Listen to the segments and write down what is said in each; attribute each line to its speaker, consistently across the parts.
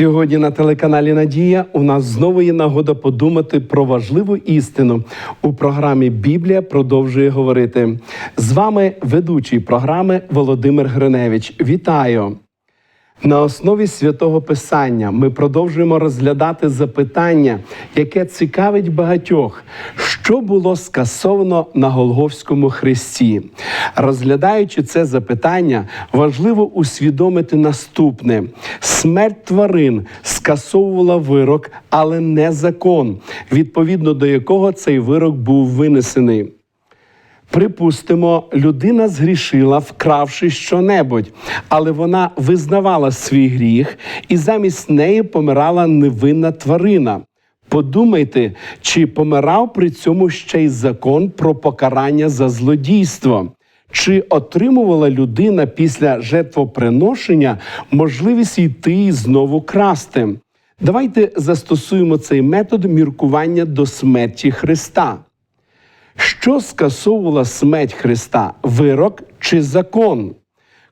Speaker 1: Сьогодні на телеканалі Надія у нас знову є нагода подумати про важливу істину. У програмі Біблія продовжує говорити. З вами ведучий програми Володимир Гриневич. Вітаю! На основі святого Писання ми продовжуємо розглядати запитання, яке цікавить багатьох, що було скасовано на Голговському хресті. Розглядаючи це запитання, важливо усвідомити наступне: смерть тварин скасовувала вирок, але не закон, відповідно до якого цей вирок був винесений. Припустимо, людина згрішила, вкравши щонебудь, але вона визнавала свій гріх, і замість неї помирала невинна тварина. Подумайте, чи помирав при цьому ще й закон про покарання за злодійство? Чи отримувала людина після жертвоприношення можливість йти і знову красти? Давайте застосуємо цей метод міркування до смерті Христа. Що скасовувала смерть Христа вирок чи закон?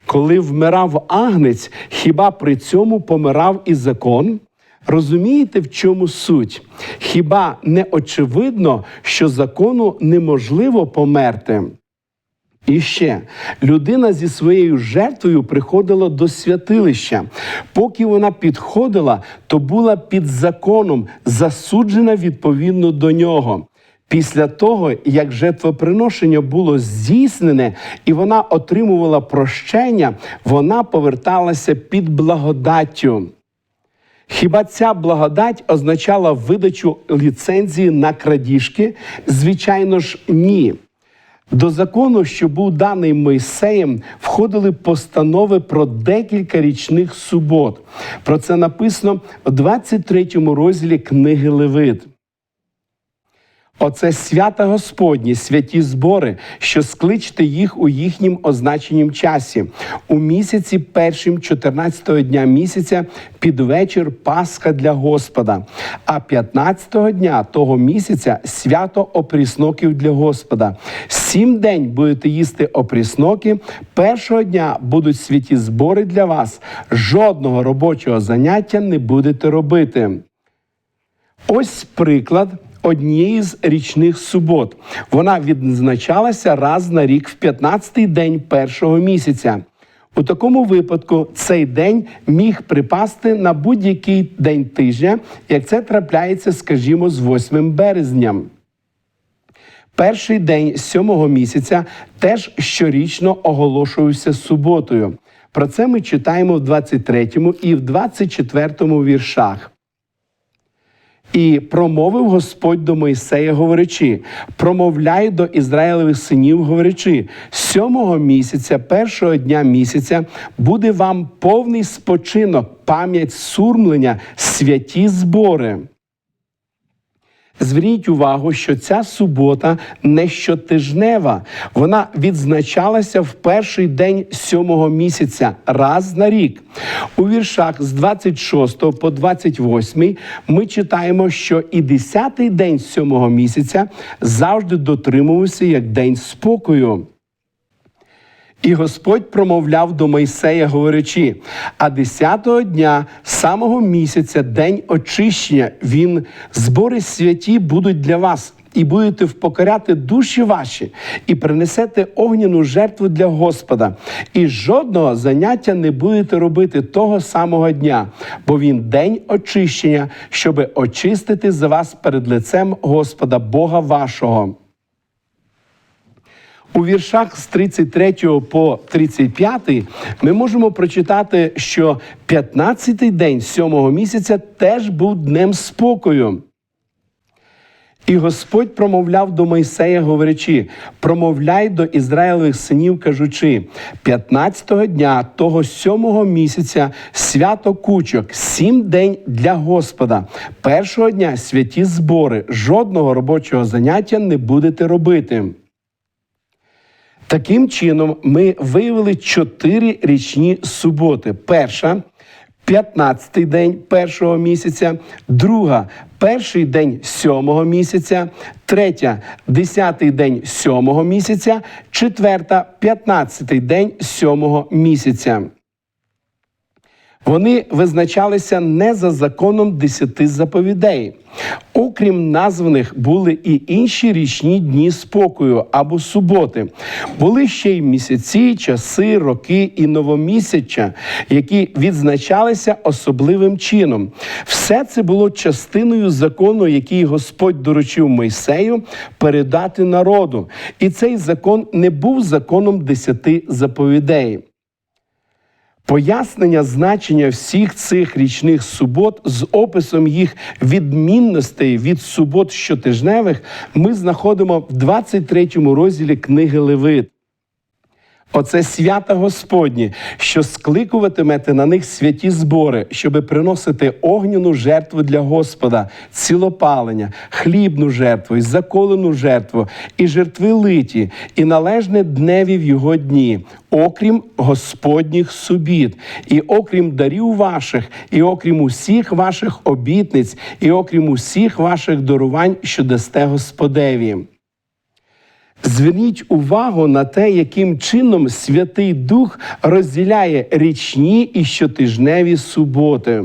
Speaker 1: Коли вмирав агнець, хіба при цьому помирав і закон? Розумієте, в чому суть? Хіба не очевидно, що закону неможливо померти? І ще людина зі своєю жертвою приходила до святилища. Поки вона підходила, то була під законом, засуджена відповідно до нього. Після того, як жертвоприношення було здійснене і вона отримувала прощення, вона поверталася під благодаттю. Хіба ця благодать означала видачу ліцензії на крадіжки? Звичайно ж, ні. До закону, що був даний Мойсеєм, входили постанови про декілька річних субот. Про це написано в 23 розділі книги Левит. Оце свята Господні, святі збори, що скличте їх у їхнім означенім часі, у місяці першим 14-го дня місяця під вечір Пасха для Господа, а 15-го дня того місяця свято опрісноків для Господа. Сім день будете їсти опрісноки, першого дня будуть святі збори для вас. Жодного робочого заняття не будете робити. Ось приклад однієї з річних субот. Вона відзначалася раз на рік в 15-й день першого місяця. У такому випадку цей день міг припасти на будь-який день тижня, як це трапляється, скажімо, з 8 березня. Перший день сьомого місяця теж щорічно оголошується суботою. Про це ми читаємо в 23 і в 24 віршах. І промовив Господь до Мойсея, говорячи: промовляй до Ізраїлевих синів, говорячи, сьомого місяця, першого дня місяця, буде вам повний спочинок, пам'ять сурмлення, святі збори. Зверніть увагу, що ця субота не щотижнева. Вона відзначалася в перший день сьомого місяця раз на рік. У віршах з 26 по 28 ми читаємо, що і 10-й день сьомого місяця завжди дотримувався як день спокою. І Господь промовляв до Мойсея, говорячи: а десятого дня самого місяця, день очищення, він збори святі будуть для вас. І будете впокоряти душі ваші, і принесете огняну жертву для Господа, і жодного заняття не будете робити того самого дня, бо він день очищення, щоби очистити за вас перед лицем Господа, Бога вашого. У віршах з 33 по 35 ми можемо прочитати, що 15-й день сьомого місяця теж був днем спокою. І Господь промовляв до Мойсея, говорячи: промовляй до Ізраїлевих синів, кажучи, 15-го дня того сьомого місяця свято кучок, сім день для Господа. Першого дня святі збори, жодного робочого заняття не будете робити. Таким чином, ми виявили чотири річні суботи. Перша 15-й день першого місяця, друга перший день сьомого місяця, третя десятий день сьомого місяця, четверта п'ятнадцятий день сьомого місяця. Вони визначалися не за законом десяти заповідей. Окрім названих, були і інші річні дні спокою або суботи. Були ще й місяці, часи, роки і новомісяча, які відзначалися особливим чином. Все це було частиною закону, який Господь доручив Мойсею передати народу. І цей закон не був законом десяти заповідей. Пояснення значення всіх цих річних субот з описом їх відмінностей від субот щотижневих ми знаходимо в 23 розділі книги Левит. Оце свята Господні, що скликуватимете на них святі збори, щоби приносити огняну жертву для Господа, цілопалення, хлібну жертву, і заколену жертву, і жертви литі, і належне дневі в його дні, окрім Господніх субіт, і окрім дарів ваших, і окрім усіх ваших обітниць, і окрім усіх ваших дарувань, що дасте Господеві. Зверніть увагу на те, яким чином Святий Дух розділяє річні і щотижневі суботи.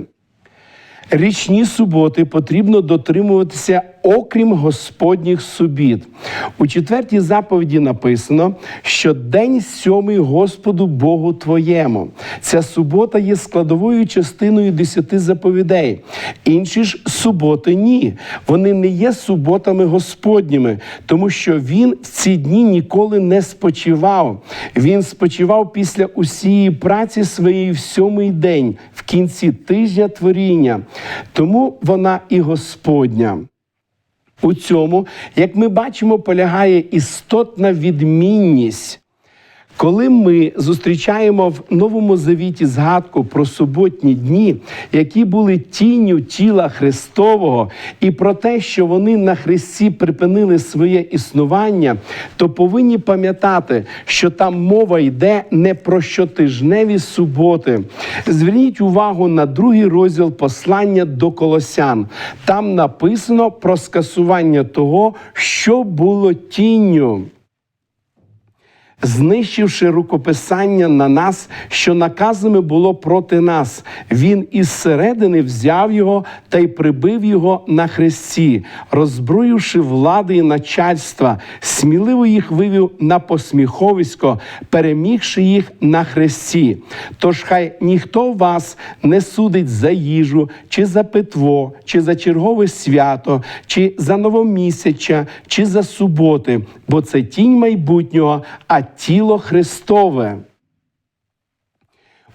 Speaker 1: Річні суботи потрібно дотримуватися окрім Господніх субіт. У четвертій заповіді написано, що день сьомий Господу Богу твоєму. Ця субота є складовою частиною десяти заповідей. Інші ж суботи ні. Вони не є суботами Господніми, тому що він в ці дні ніколи не спочивав. Він спочивав після усієї праці своєї в сьомий день, в кінці тижня творіння. Тому вона і Господня. У цьому, як ми бачимо, полягає істотна відмінність. Коли ми зустрічаємо в Новому Завіті згадку про суботні дні, які були тінню тіла Христового, і про те, що вони на Христі припинили своє існування, то повинні пам'ятати, що там мова йде не про щотижневі суботи. Зверніть увагу на другий розділ послання до Колосян. Там написано про скасування того, що було тінню знищивши рукописання на нас, що наказами було проти нас, він із середини взяв його та й прибив його на хресті, роззброївши влади і начальства, сміливо їх вивів на посміховисько, перемігши їх на хресті. Тож хай ніхто вас не судить за їжу, чи за питво, чи за чергове свято, чи за новомісяча, чи за суботи, бо це тінь майбутнього. а тіло Христове.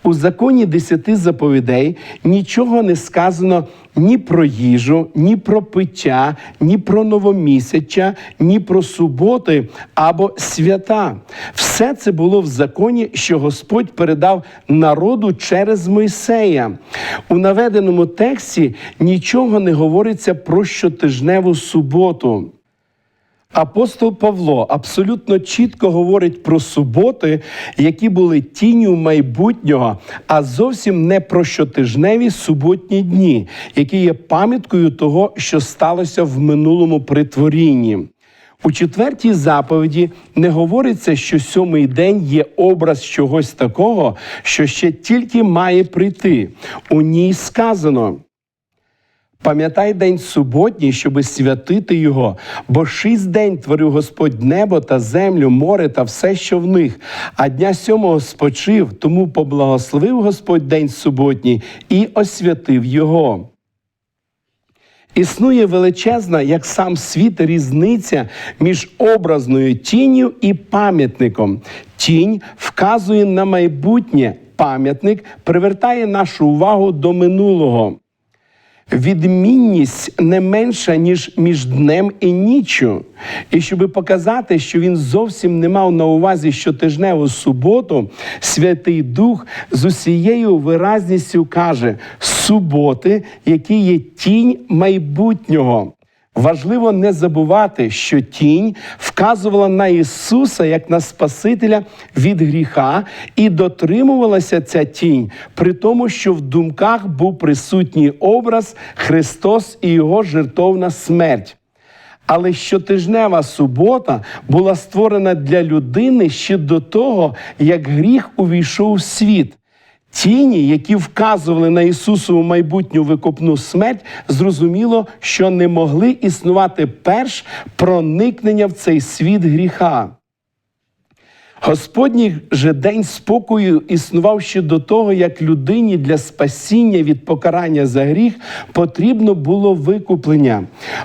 Speaker 1: У законі десяти заповідей нічого не сказано ні про їжу, ні про пиття, ні про новомісяча, ні про суботи або свята. Все це було в законі, що Господь передав народу через Мойсея. У наведеному тексті нічого не говориться про щотижневу суботу. Апостол Павло абсолютно чітко говорить про суботи, які були тінню майбутнього, а зовсім не про щотижневі суботні дні, які є пам'яткою того, що сталося в минулому притворінні. У четвертій заповіді не говориться, що сьомий день є образ чогось такого, що ще тільки має прийти. У ній сказано. Пам'ятай день суботній, щоби святити його, бо шість день творив Господь небо та землю, море та все, що в них. А дня сьомого спочив, тому поблагословив Господь день суботній і освятив його. Існує величезна, як сам світ, різниця між образною тінню і пам'ятником. Тінь вказує на майбутнє, пам'ятник привертає нашу увагу до минулого відмінність не менша, ніж між днем і ніччю. І щоб показати, що він зовсім не мав на увазі щотижневу суботу, Святий Дух з усією виразністю каже: суботи, які є тінь майбутнього. Важливо не забувати, що тінь вказувала на Ісуса як на Спасителя від гріха, і дотримувалася ця тінь, при тому, що в думках був присутній образ Христос і Його жертовна смерть. Але щотижнева субота була створена для людини ще до того, як гріх увійшов в світ. Тіні, які вказували на Ісусову майбутню викупну смерть, зрозуміло, що не могли існувати перш проникнення в цей світ гріха. Господній же день спокою існував ще до того, як людині для спасіння від покарання за гріх потрібно було викуплення,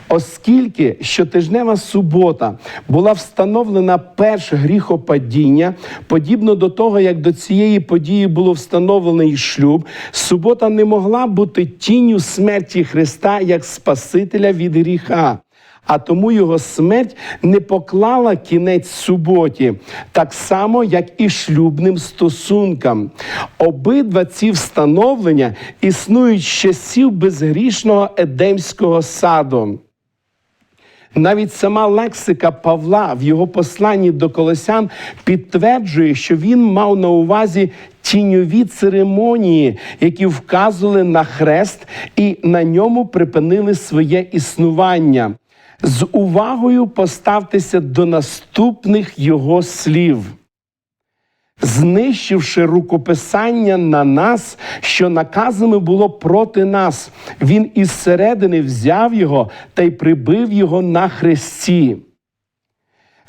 Speaker 1: оскільки щотижнева субота була встановлена перш гріхопадіння, подібно до того, як до цієї події було встановлений шлюб, субота не могла бути тінню смерті Христа як Спасителя від гріха а тому його смерть не поклала кінець суботі, так само, як і шлюбним стосункам. Обидва ці встановлення існують з часів безгрішного Едемського саду. Навіть сама лексика Павла в його посланні до Колосян підтверджує, що він мав на увазі тіньові церемонії, які вказували на хрест і на ньому припинили своє існування. З увагою поставтеся до наступних його слів. Знищивши рукописання на нас, що наказами було проти нас, він із середини взяв його та й прибив його на хресті.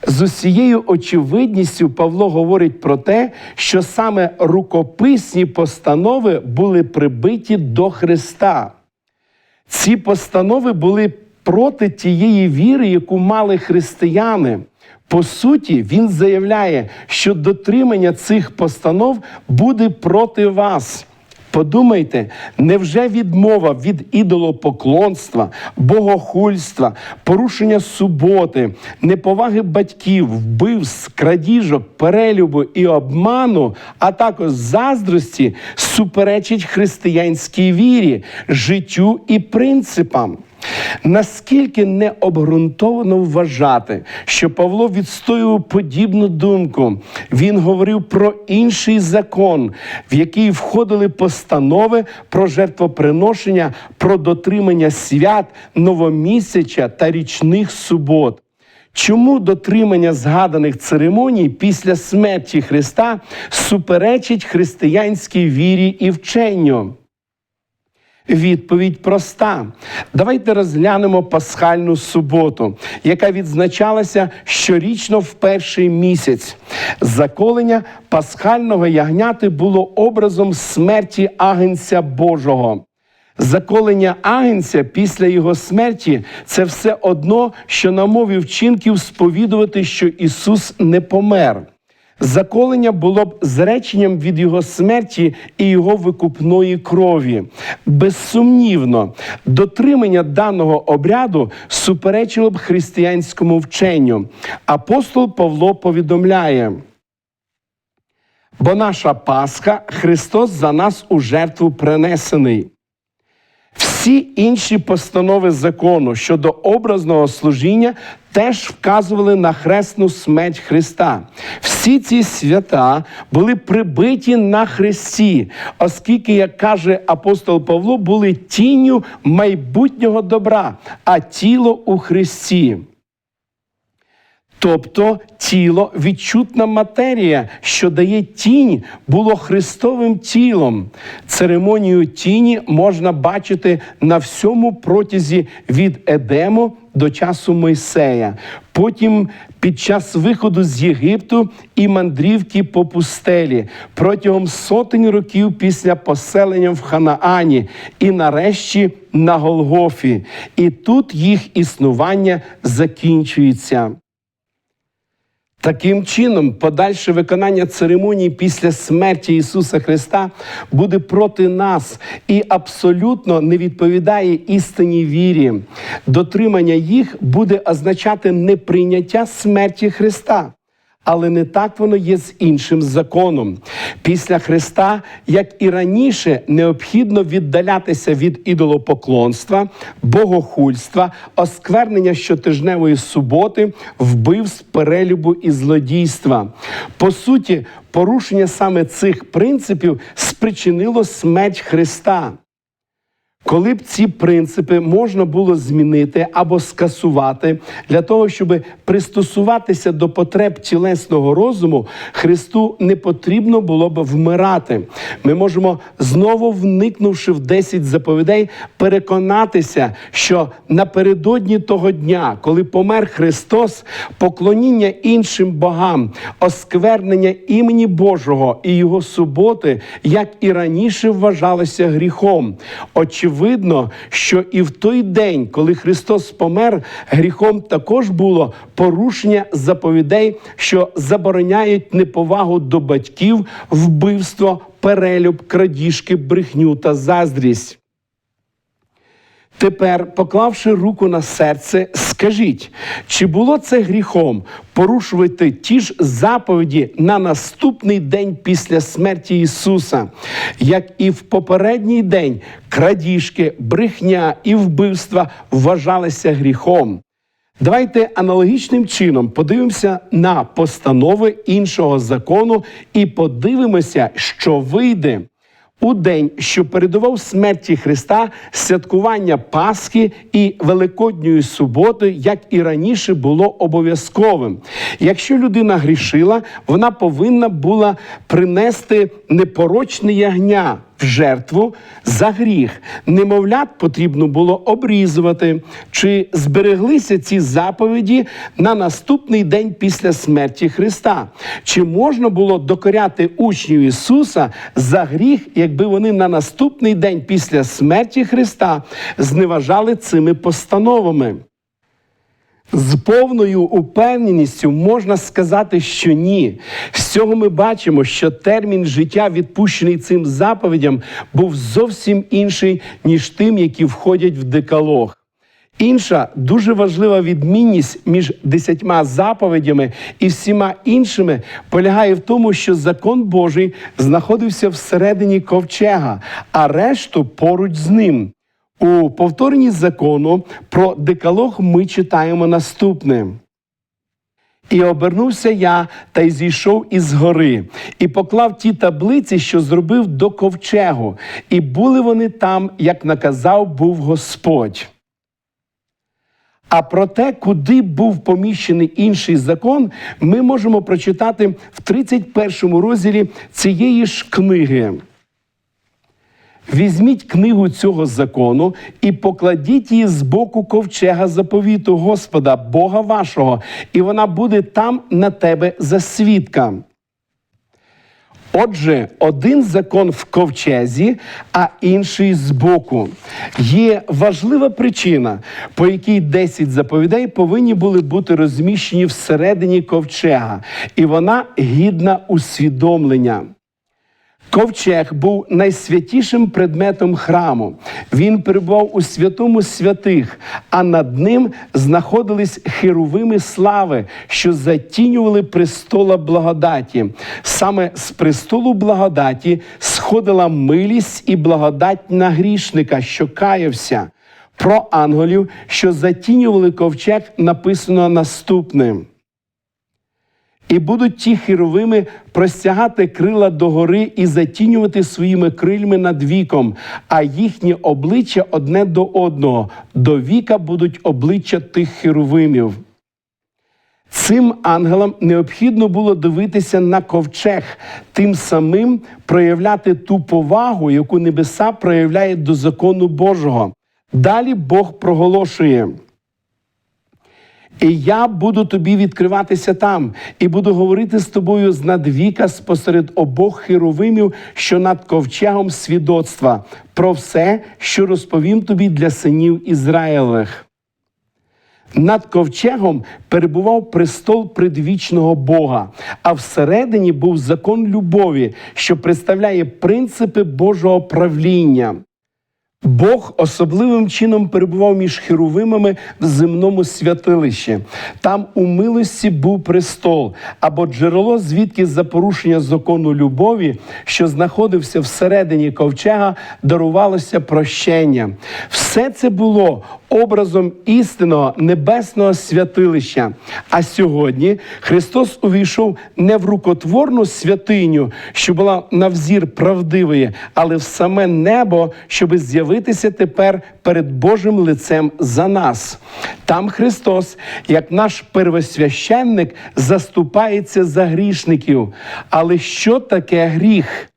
Speaker 1: З усією очевидністю Павло говорить про те, що саме рукописні постанови були прибиті до Христа. Ці постанови були проти тієї віри, яку мали християни. По суті, він заявляє, що дотримання цих постанов буде проти вас. Подумайте, невже відмова від ідолопоклонства, богохульства, порушення суботи, неповаги батьків, вбивств, крадіжок, перелюбу і обману, а також заздрості суперечить християнській вірі, життю і принципам? Наскільки необґрунтовано вважати, що Павло відстоював подібну думку, він говорив про інший закон, в який входили постанови про жертвоприношення, про дотримання свят, новомісяча та річних субот. Чому дотримання згаданих церемоній після смерті Христа суперечить християнській вірі і вченню? Відповідь проста. Давайте розглянемо пасхальну суботу, яка відзначалася щорічно в перший місяць. Заколення пасхального ягняти було образом смерті агенця Божого. Заколення агенця після його смерті це все одно, що на мові вчинків сповідувати, що Ісус не помер. Заколення було б зреченням від його смерті і його викупної крові. Безсумнівно, дотримання даного обряду суперечило б християнському вченню. Апостол Павло повідомляє. Бо наша Пасха Христос за нас у жертву принесений. Всі інші постанови закону щодо образного служіння теж вказували на хресну смерть Христа. Всі ці свята були прибиті на хресті, оскільки, як каже апостол Павло, були тінню майбутнього добра, а тіло у Христі. Тобто тіло відчутна матерія, що дає тінь, було Христовим тілом. Церемонію тіні можна бачити на всьому протязі від Едему до часу Мойсея. Потім під час виходу з Єгипту і мандрівки по пустелі протягом сотень років після поселення в Ханаані, і нарешті на Голгофі. І тут їх існування закінчується. Таким чином, подальше виконання церемонії після смерті Ісуса Христа буде проти нас і абсолютно не відповідає істинній вірі. Дотримання їх буде означати неприйняття смерті Христа. Але не так воно є з іншим законом. Після Христа, як і раніше, необхідно віддалятися від ідолопоклонства, богохульства, осквернення щотижневої суботи, вбивств, перелюбу і злодійства. По суті, порушення саме цих принципів спричинило смерть Христа. Коли б ці принципи можна було змінити або скасувати для того, щоб пристосуватися до потреб тілесного розуму, Христу не потрібно було б вмирати. Ми можемо знову, вникнувши в 10 заповідей, переконатися, що напередодні того дня, коли помер Христос, поклоніння іншим богам, осквернення імені Божого і його суботи, як і раніше вважалося гріхом. Очевидно, що і в той день, коли Христос помер, гріхом також було порушення заповідей, що забороняють неповагу до батьків, вбивство, перелюб, крадіжки, брехню та заздрість. Тепер, поклавши руку на серце, скажіть, чи було це гріхом порушувати ті ж заповіді на наступний день після смерті Ісуса, як і в попередній день крадіжки, брехня і вбивства вважалися гріхом? Давайте аналогічним чином подивимося на постанови іншого закону і подивимося, що вийде. У день, що передував смерті Христа, святкування Пасхи і Великодньої суботи, як і раніше, було обов'язковим. Якщо людина грішила, вона повинна була принести непорочне ягня жертву за гріх. Немовлят потрібно було обрізувати. Чи збереглися ці заповіді на наступний день після смерті Христа? Чи можна було докоряти учнів Ісуса за гріх, якби вони на наступний день після смерті Христа зневажали цими постановами? З повною упевненістю можна сказати, що ні. З цього ми бачимо, що термін життя, відпущений цим заповідям, був зовсім інший, ніж тим, які входять в декалог. Інша дуже важлива відмінність між десятьма заповідями і всіма іншими полягає в тому, що закон Божий знаходився всередині ковчега, а решту поруч з ним. У повторенні закону про декалог ми читаємо наступне. І обернувся я та й зійшов із гори, і поклав ті таблиці, що зробив до ковчегу, і були вони там, як наказав був Господь. А про те, куди був поміщений інший закон, ми можемо прочитати в 31 розділі цієї ж книги. Візьміть книгу цього закону і покладіть її з боку ковчега заповіту Господа, Бога вашого, і вона буде там на тебе за свідка. Отже, один закон в ковчезі, а інший збоку. Є важлива причина, по якій 10 заповідей повинні були бути розміщені всередині ковчега, і вона гідна усвідомлення. Ковчег був найсвятішим предметом храму. Він перебував у святому святих, а над ним знаходились херовими слави, що затінювали престола благодаті. Саме з престолу благодаті сходила милість і благодать на грішника, що каявся. Про ангелів, що затінювали ковчег, написано наступним. І будуть ті херовими простягати крила догори і затінювати своїми крильми над віком, а їхні обличчя одне до одного. До віка будуть обличчя тих херовимів. Цим ангелам необхідно було дивитися на ковчег, тим самим проявляти ту повагу, яку небеса проявляють до закону Божого. Далі Бог проголошує. І я буду тобі відкриватися там, і буду говорити з тобою з надвіка спосеред обох херовимів, що над ковчегом свідоцтва, про все, що розповім тобі для синів Ізраїлевих. Над ковчегом перебував престол предвічного Бога, а всередині був закон любові, що представляє принципи Божого правління. Бог особливим чином перебував між херовимами в земному святилищі. Там у милості був престол або джерело, звідки за порушення закону любові, що знаходився всередині ковчега, дарувалося прощення. Все це було образом істинного небесного святилища. А сьогодні Христос увійшов не в рукотворну святиню, що була на взір правдивої, але в саме небо, щоби з'явитися тепер перед Божим лицем за нас. Там Христос, як наш первосвященник, заступається за грішників. Але що таке гріх?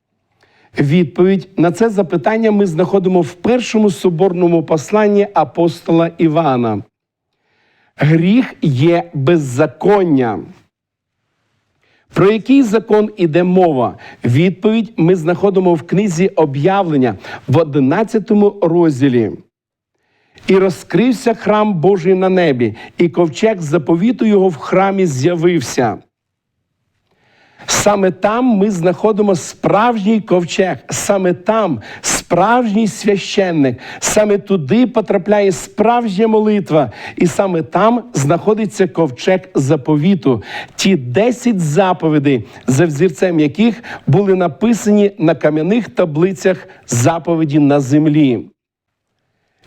Speaker 1: Відповідь на це запитання ми знаходимо в першому соборному посланні апостола Івана. Гріх є беззаконня. Про який закон іде мова? Відповідь ми знаходимо в книзі об'явлення в 11 розділі. І розкрився храм Божий на небі, і ковчег заповіту його в храмі з'явився. Саме там ми знаходимо справжній ковчег, саме там справжній священник, саме туди потрапляє справжня молитва, і саме там знаходиться ковчег заповіту, ті 10 заповідей, за взірцем яких були написані на кам'яних таблицях заповіді на землі.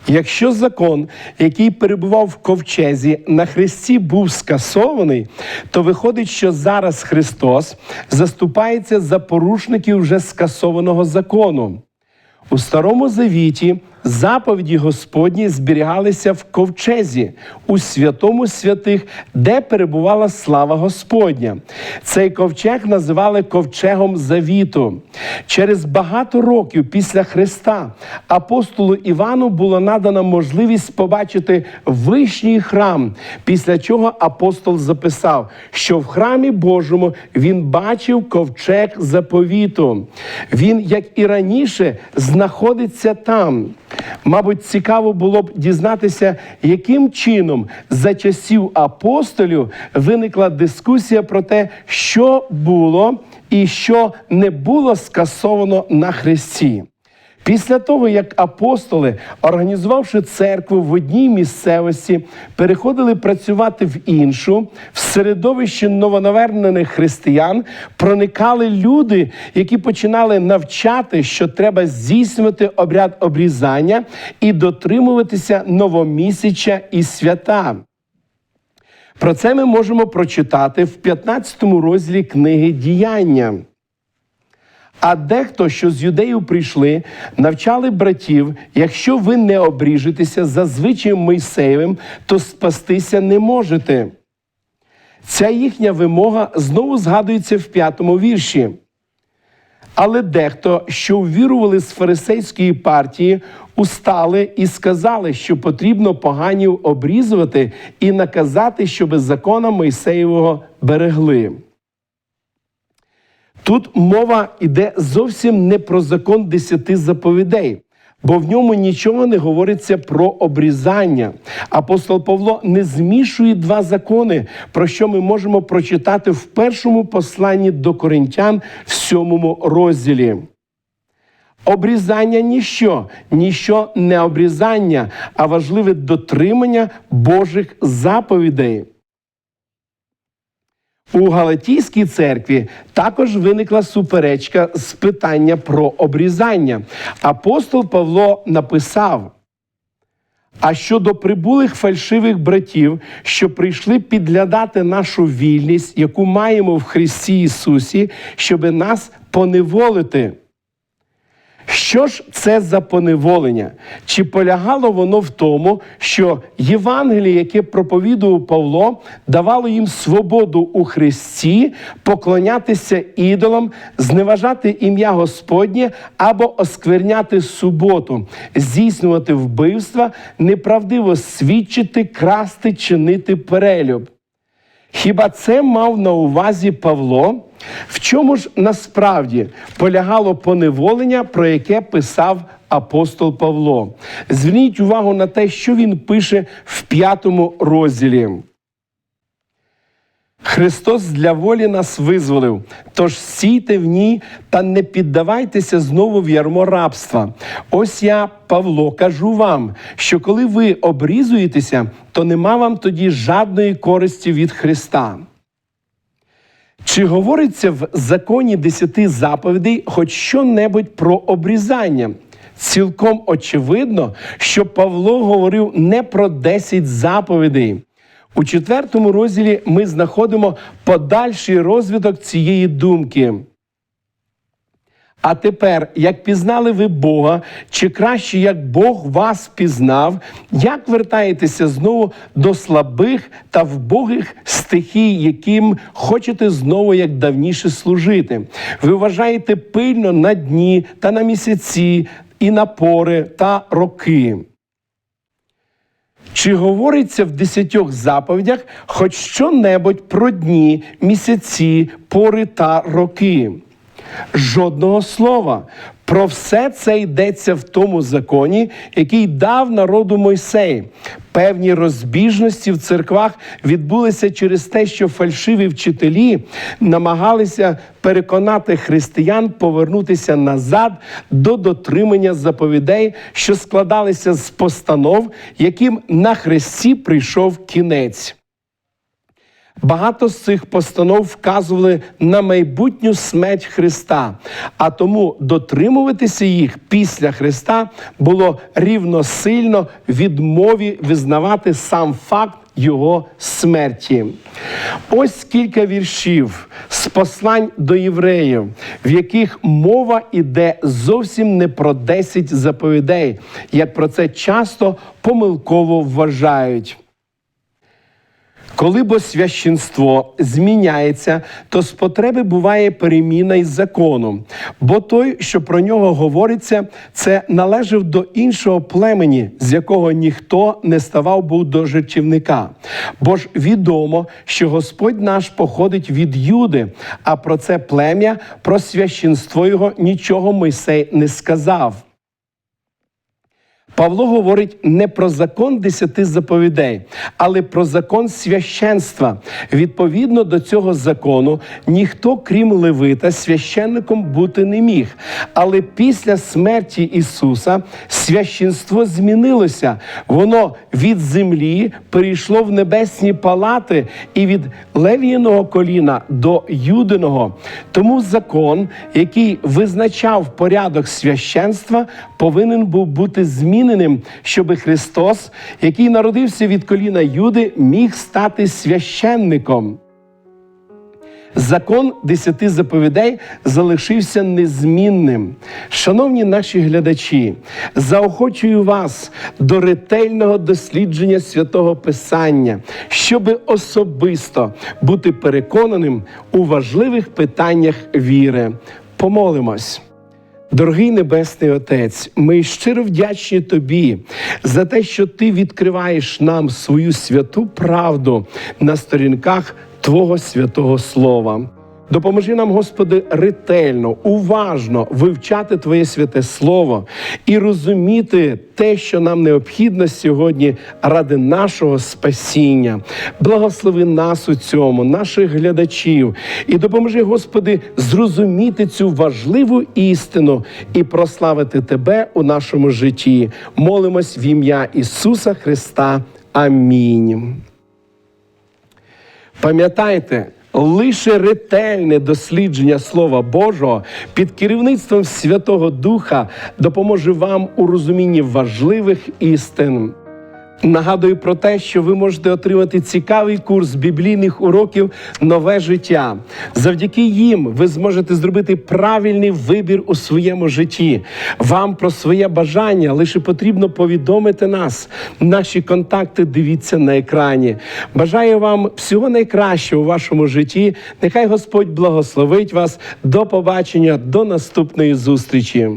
Speaker 1: Якщо закон, який перебував в ковчезі, на Христі був скасований, то виходить, що зараз Христос заступається за порушників вже скасованого закону. У Старому Завіті заповіді Господні зберігалися в ковчезі, у святому святих, де перебувала слава Господня. Цей ковчег називали ковчегом завіту. Через багато років після Христа апостолу Івану було надана можливість побачити вишній храм, після чого апостол записав, що в храмі Божому він бачив ковчег заповіту. Він, як і раніше, знаходиться там. Мабуть, цікаво було б дізнатися, яким чином за часів апостолів виникла дискусія про те, що було і що не було скасовано на Христі. Після того, як апостоли, організувавши церкву в одній місцевості, переходили працювати в іншу, в середовище новонавернених християн проникали люди, які починали навчати, що треба здійснювати обряд обрізання і дотримуватися новомісяча і свята. Про це ми можемо прочитати в 15 розділі книги Діяння. А дехто, що з юдеїв прийшли, навчали братів: якщо ви не обріжетеся за звичаєм Мойсеєвим, то спастися не можете. Ця їхня вимога знову згадується в п'ятому вірші. Але дехто, що увірували з фарисейської партії, устали і сказали, що потрібно поганів обрізувати і наказати, щоби закона Мойсеєвого берегли. Тут мова йде зовсім не про закон десяти заповідей, бо в ньому нічого не говориться про обрізання. Апостол Павло не змішує два закони, про що ми можемо прочитати в першому посланні до коринтян в сьомому розділі. Обрізання ніщо, ніщо не обрізання, а важливе дотримання Божих заповідей. У Галатійській церкві також виникла суперечка з питання про обрізання. Апостол Павло написав: а щодо прибулих фальшивих братів, що прийшли підглядати нашу вільність, яку маємо в Христі Ісусі, щоби нас поневолити. Що ж це за поневолення? Чи полягало воно в тому, що Євангеліє, яке проповідував Павло, давало їм свободу у Христі поклонятися ідолам, зневажати ім'я Господнє або оскверняти суботу, здійснювати вбивства, неправдиво свідчити, красти, чинити перелюб? Хіба це мав на увазі Павло? В чому ж насправді полягало поневолення, про яке писав апостол Павло? Зверніть увагу на те, що він пише в п'ятому розділі. Христос для волі нас визволив, тож сійте в ній та не піддавайтеся знову в ярмо рабства. Ось я, Павло, кажу вам, що коли ви обрізуєтеся, то нема вам тоді жадної користі від Христа. Чи говориться в законі десяти заповідей хоч що-небудь про обрізання? цілком очевидно, що Павло говорив не про 10 заповідей. У четвертому розділі ми знаходимо подальший розвиток цієї думки. А тепер, як пізнали ви Бога, чи краще, як Бог вас пізнав, як вертаєтеся знову до слабих та вбогих стихій, яким хочете знову як давніше служити? Ви вважаєте пильно на дні та на місяці, і на пори та роки. Чи говориться в десятьох заповідях хоч що-небудь про дні, місяці, пори та роки? Жодного слова. Про все це йдеться в тому законі, який дав народу Мойсей. Певні розбіжності в церквах відбулися через те, що фальшиві вчителі намагалися переконати християн повернутися назад до дотримання заповідей, що складалися з постанов, яким на хресті прийшов кінець. Багато з цих постанов вказували на майбутню смерть Христа, а тому дотримуватися їх після Христа було рівносильно відмові визнавати сам факт Його смерті. Ось кілька віршів з послань до євреїв, в яких мова іде зовсім не про 10 заповідей, як про це часто помилково вважають. Коли бо священство зміняється, то з потреби буває переміна із законом, бо той, що про нього говориться, це належав до іншого племені, з якого ніхто не ставав був до жертівника. Бо ж відомо, що Господь наш походить від Юди, а про це плем'я, про священство його нічого Мойсей не сказав. Павло говорить не про закон десяти заповідей, але про закон священства. Відповідно до цього закону, ніхто, крім Левита, священником бути не міг. Але після смерті Ісуса священство змінилося. Воно від землі перейшло в небесні палати і від левіного коліна до юдиного. Тому закон, який визначав порядок священства, повинен був бути змінений зміненим, щоб Христос, який народився від коліна Юди, міг стати священником. Закон десяти заповідей залишився незмінним. Шановні наші глядачі, заохочую вас до ретельного дослідження святого Писання, щоб особисто бути переконаним у важливих питаннях віри. Помолимось. Дорогий Небесний Отець, ми щиро вдячні Тобі за те, що Ти відкриваєш нам свою святу правду на сторінках Твого святого Слова. Допоможи нам, Господи, ретельно, уважно вивчати Твоє святе Слово і розуміти те, що нам необхідно сьогодні ради нашого спасіння. Благослови нас у цьому, наших глядачів, і допоможи, Господи, зрозуміти цю важливу істину і прославити Тебе у нашому житті. Молимось в ім'я Ісуса Христа. Амінь. Пам'ятайте. Лише ретельне дослідження Слова Божого під керівництвом Святого Духа допоможе вам у розумінні важливих істин. Нагадую про те, що ви можете отримати цікавий курс біблійних уроків Нове життя. Завдяки їм ви зможете зробити правильний вибір у своєму житті. Вам про своє бажання лише потрібно повідомити нас. Наші контакти дивіться на екрані. Бажаю вам всього найкращого у вашому житті. Нехай Господь благословить вас. До побачення, до наступної зустрічі.